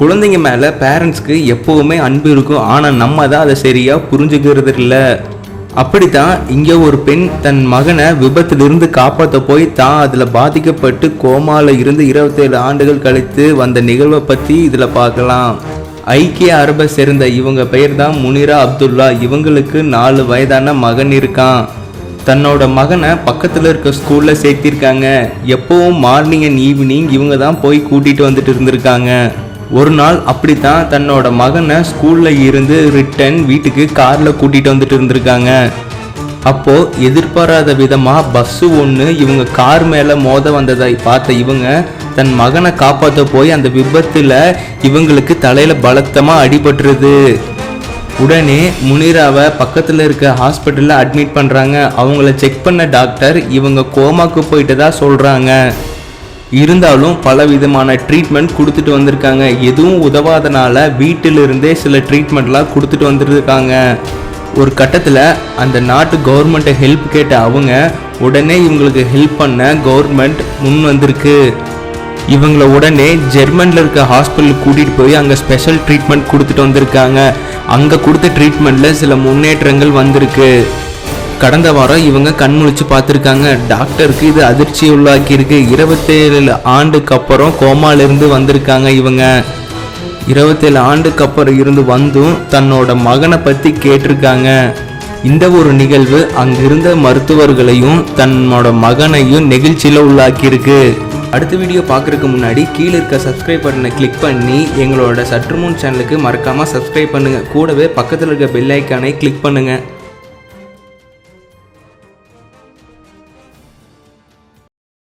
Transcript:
குழந்தைங்க மேலே பேரண்ட்ஸ்க்கு எப்போவுமே அன்பு இருக்கும். ஆனால் நம்ம தான் அதை சரியாக புரிஞ்சுக்கிறது இல்லை. அப்படித்தான் இங்கே ஒரு பெண் தன் மகனை விபத்திலிருந்து காப்பாற்ற போய் தான் அதில் பாதிக்கப்பட்டு கோமாவில் இருந்து இருபத்தேழு ஆண்டுகள் கழித்து வந்த நிகழ்வை பற்றி இதில் பார்க்கலாம். ஐக்கிய அரபை சேர்ந்த இவங்க பெயர் தான் முனிரா அப்துல்லா. இவங்களுக்கு நாலு வயதான மகன் இருக்கான். தன்னோட மகனை பக்கத்தில் இருக்க ஸ்கூலில் சேர்த்திருக்காங்க. எப்போவும் மார்னிங் அண்ட் ஈவினிங் இவங்க தான் போய் கூட்டிகிட்டு வந்துட்டு இருந்திருக்காங்க. ஒரு நாள் அப்படித்தான் தன்னோட மகனை ஸ்கூலில் இருந்து ரிட்டன் வீட்டுக்கு காரில் கூட்டிகிட்டு வந்துட்டு இருந்திருக்காங்க. அப்போ எதிர்பாராத விதமாக பஸ்ஸு ஒன்று இவங்க கார் மேலே மோத வந்ததை பார்த்த இவங்க தன் மகனை காப்பாற்ற போய் அந்த விபத்தில் இவங்களுக்கு தலையில் பலத்தமாக அடிபட்டுருது. உடனே முனிராவை பக்கத்தில் இருக்க ஹாஸ்பிட்டலில் அட்மிட் பண்ணுறாங்க அவங்கள செக் பண்ண டாக்டர் இவங்க கோமாக்கு போயிட்டதா சொல்கிறாங்க இருந்தாலும் பல விதமான ட்ரீட்மெண்ட் கொடுத்துட்டு வந்திருக்காங்க. எதுவும் உதவாதனால வீட்டிலிருந்தே சில ட்ரீட்மெண்ட்லாம் கொடுத்துட்டு வந்துருக்காங்க. ஒரு கட்டத்தில் அந்த நாட்டு கவர்மெண்ட்டை ஹெல்ப் கேட்ட அவங்க உடனே இவங்களுக்கு ஹெல்ப் பண்ண கவர்மெண்ட் முன் வந்திருக்கு. இவங்கள உடனே ஜெர்மனில் இருக்க ஹாஸ்பிட்டலுக்கு கூட்டிகிட்டு போய் அங்கே ஸ்பெஷல் ட்ரீட்மெண்ட் கொடுத்துட்டு வந்திருக்காங்க. அங்கே கொடுத்த ட்ரீட்மெண்ட்டில் சில முன்னேற்றங்கள் வந்திருக்கு. கடந்த வாரம் இவங்க கண்முழிச்சு பார்த்துருக்காங்க. டாக்டருக்கு இது அதிர்ச்சி உள்ளாக்கியிருக்கு. இருபத்தேழு ஆண்டுக்கு அப்புறம் கோமாலிருந்து வந்திருக்காங்க இவங்க. இருபத்தேழு ஆண்டுக்கு அப்புறம் இருந்து வந்தும் தன்னோட மகனை பற்றி கேட்டிருக்காங்க. இந்த ஒரு நிகழ்வு அங்கிருந்த மருத்துவர்களையும் தன்னோட மகனையும் நெகிழ்ச்சியில் உள்ளாக்கியிருக்கு. அடுத்த வீடியோ பார்க்குறதுக்கு முன்னாடி கீழே இருக்க சப்ஸ்கிரைப் பட்டனை கிளிக் பண்ணி எங்களோட சற்றுமுன் சேனலுக்கு மறக்காமல் சப்ஸ்கிரைப் பண்ணுங்கள் கூடவே பக்கத்தில் இருக்க பெல் ஐக்கானை கிளிக் பண்ணுங்கள்